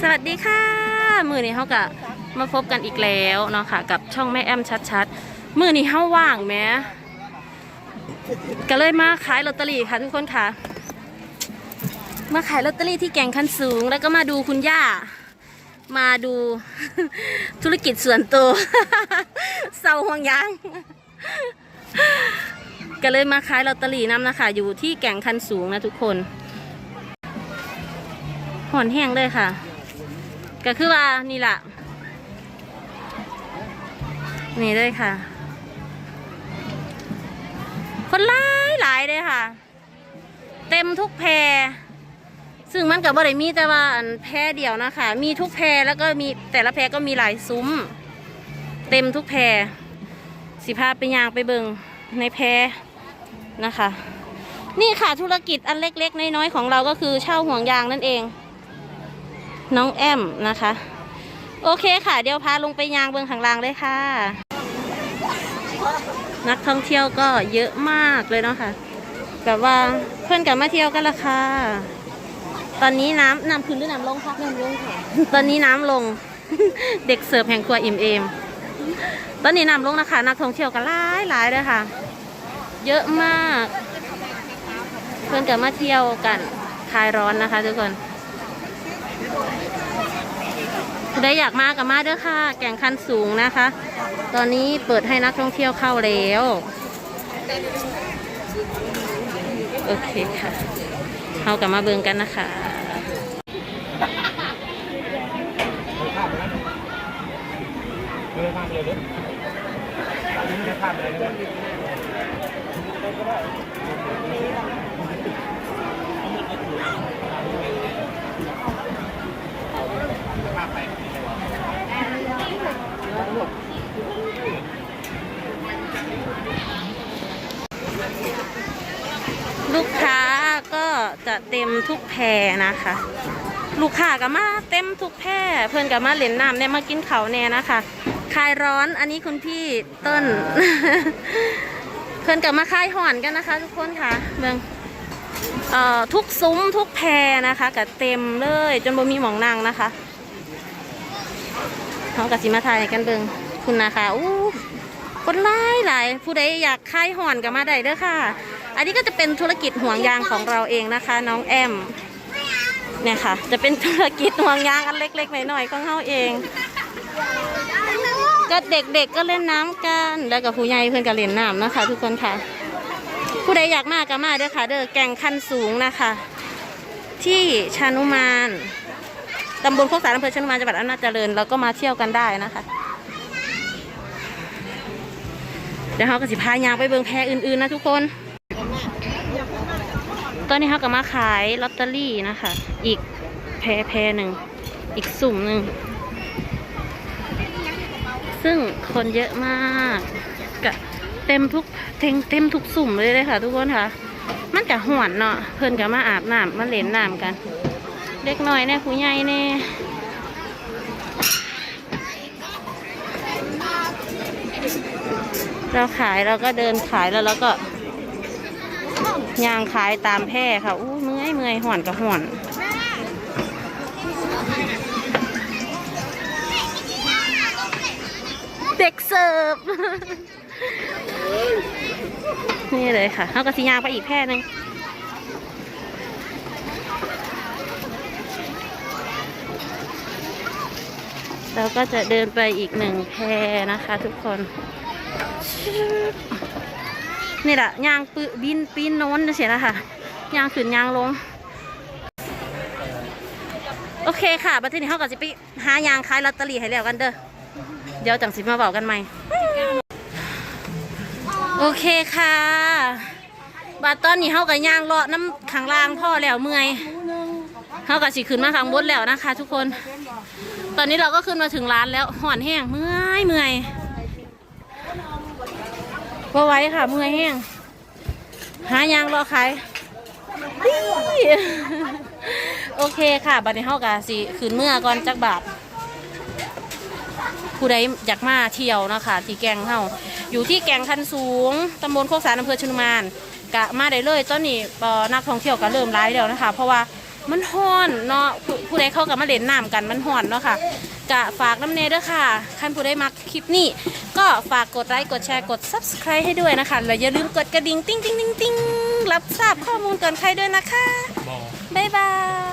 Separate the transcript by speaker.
Speaker 1: สวัสดีค่ะ มือนี้เขากะมาพบกันอีกแล้วเนาะค่ะ กับช่องแม่แอมชัดๆ มือนี้เขาว่างแหมก็เลยมาขายลอตเตอรี่ค่ะทุกคนค่ะ มาขายลอตเตอรี่ที่แก่งคันสูง แล้วก็มาดูคุณย่า มาดูธุรกิจส่วนตัวเศร้าห่วงยางก็เลยมาขายลอตเตอรี่นำนะคะ อยู่ที่แก่งคันสูงนะทุกคน อนแห้งเลยค่ะ ก็คือว่านี่แหละนี่เลยค่ะ คนหลายหลายเลยค่ะ เต็มทุกแพร ซึ่งมันกับบริมีแต่ว่าแพรเดียวนะคะ มีทุกแพรแล้วก็มีแต่ละแพรก็มีหลายซุ้ม เต็มทุกแพรสิพาไปยางไปเบิงในแพรนะคะ นี่ค่ะธุรกิจอันเล็กๆ น้อยๆ ของเราก็คือเช่าห่วงยางนั่นเอง น้องแอมนะคะ โอเคค่ะ เดี๋ยวพาลงไปยางเบิงข้างล่างเลยค่ะ นักท่องเที่ยวก็เยอะมากเลยเนาะค่ะแบบว่าเพื่อนกลับมาเที่ยวกันละค่ะ ตอนนี้น้ำน้ำขึ้นหรือน้ำลงคะน้ำลงค่ะ ตอนนี้น้ำลง เด็กเสิร์ฟแห่งครัวอิ่มเอม ตอนนี้น้ำลงนะคะ นักท่องเที่ยวก็หลายหลายเลยค่ะ เยอะมาก เพื่อนกลับมาเที่ยวกันคลายร้อนนะคะทุกคน ได้อยากมากับมาเด้อค่ะ แก่งคันสูงนะคะ ตอนนี้เปิดให้นักท่องเที่ยวเข้าแล้ว โอเคค่ะเรากับมาเบิงกันนะคะ
Speaker 2: เลยข้ามไปเลยเด้อไม่ข้ามไปเลยเด้อ
Speaker 1: ลูกค้า ก็จะเต็มทุกแพนะคะ ลูกค้าก็มาเต็มทุกแพเพื่อนก็มาเล่นน้ำเนี่ยมากินเขาวเนี่ยนะคะคลายร้อนอันนี้คุณพี่เต้น เพื่อนก็มาคลายห่อนกันนะคะ ทุกคนค่ะเบืองเอ่อทุกซุ้มทุกแพนะคะก็เต็มเลย จนบ่มีหมองนางนะคะเขากับสิมาไทยกันเบิงคุณนะคะอู้คนหลายหลายผู้ใดอยากคลายห่อนก็มาได้เด้อค่ะ อันนี้ก็จะเป็นธุรกิจห่วงยางของเราเองนะคะ น้องแอมเนี่ยค่ะ จะเป็นธุรกิจห่วงยางอันเล็กๆหน่อยๆของเราเอง ก็เด็กๆก็เล่นน้ำกัน แล้วกับผู้ใหญ่เพื่อนก็เล่นน้ำนะคะ ทุกคนค่ะ ผู้ใดอยากมาก็มาเด้อค่ะ เด้อแก่งคันสูงนะคะ ที่ชานุมานตำบลโคกสารอำเภอชานุมานจังหวัดอำนาจเจริญ แล้วก็มาเที่ยวกันได้นะคะเดี๋ยวเขาก็สิพายางไปเบิงแพอื่นๆนะทุกคน ตอนนี้เขาก็มาขายลอตเตอรี่นะคะ อีกแพรแพรหนึ่ง อีกสุ่มหนึ่ง ซึ่งคนเยอะมากกะเต็มทุกเต็มเต็มทุกสุ่มเลยเลยค่ะ ทุกคนค่ะ มันกะหวนเนาะเพิ่นกะมาอาบน้ำมาเล่นน้ำกัน เด็กน้อยเนี่ยผู้ใหญ่เนี่ยเราขายเราก็เดินขายแล้วเราก็ ย่างขายตามแพร่ค่ะอู้เมื่อยเมื่อยห่อนกับห่อนเด็กเสิร์ฟนี่เลยค่ะเขาก็สิย่างไปอีกแพร่หนึงเราก็จะเดินไปอีกหนึ่งแพรนะคะทุกคน นี่แหละยางปืบินปีนโน้นเสียนะคะยางขึ้นยางลง โอเคค่ะบัดทีนี้เขาก็จะไปหายางขายลอตเตอรี่ให้แล้วกันเด้อเดี๋ยวจังสิมาบอกกันใหม่ โอเคค่ะบัดตอนนี้เขากับยางเลาะน้ำข้างล่างพ่อแล้วเมื่อยเขากับสิขึ้นมาข้างบนแล้วนะคะ ทุกคน ตอนนี้เราก็ขึ้นมาถึงร้านแล้วห่อนแห้งเมื่อยเมื่อย พอไหว้ค่ะเมื่อยแห้งหายางรอขายดีโอเคค่ะบัดนี้เฮากะสิขืนเมื่อก่อนจักบาทผู้ใดอยากมาเที่ยวนะคะที่แกงเฮาอยู่ที่แกงคันสูงตำบลโคกสารอำเภอชนุมานกะมาได้เลยตอนนี้เอ่อนักท่องเที่ยวก็เริ่มร้ายแล้วนะคะ เพราะว่ามันฮ้อนเนาะผู้ใดเข้ากับมาเล่นน้ำกันมันฮ้อนเนาะค่ะ กะฝากน้ำเนเด้อค่ะคันผู้ใดมักคลิปนี้ ก็ฝากกดไลค์กดแชร์กด subscribe ให้ด้วยนะคะ แล้วอย่าลืมกดกระดิ่ง ติ้งติ้งติ้งติ้งรับทราบข้อมูลก่อนใครด้วยนะคะ
Speaker 2: บอก
Speaker 1: บ๊ายบาย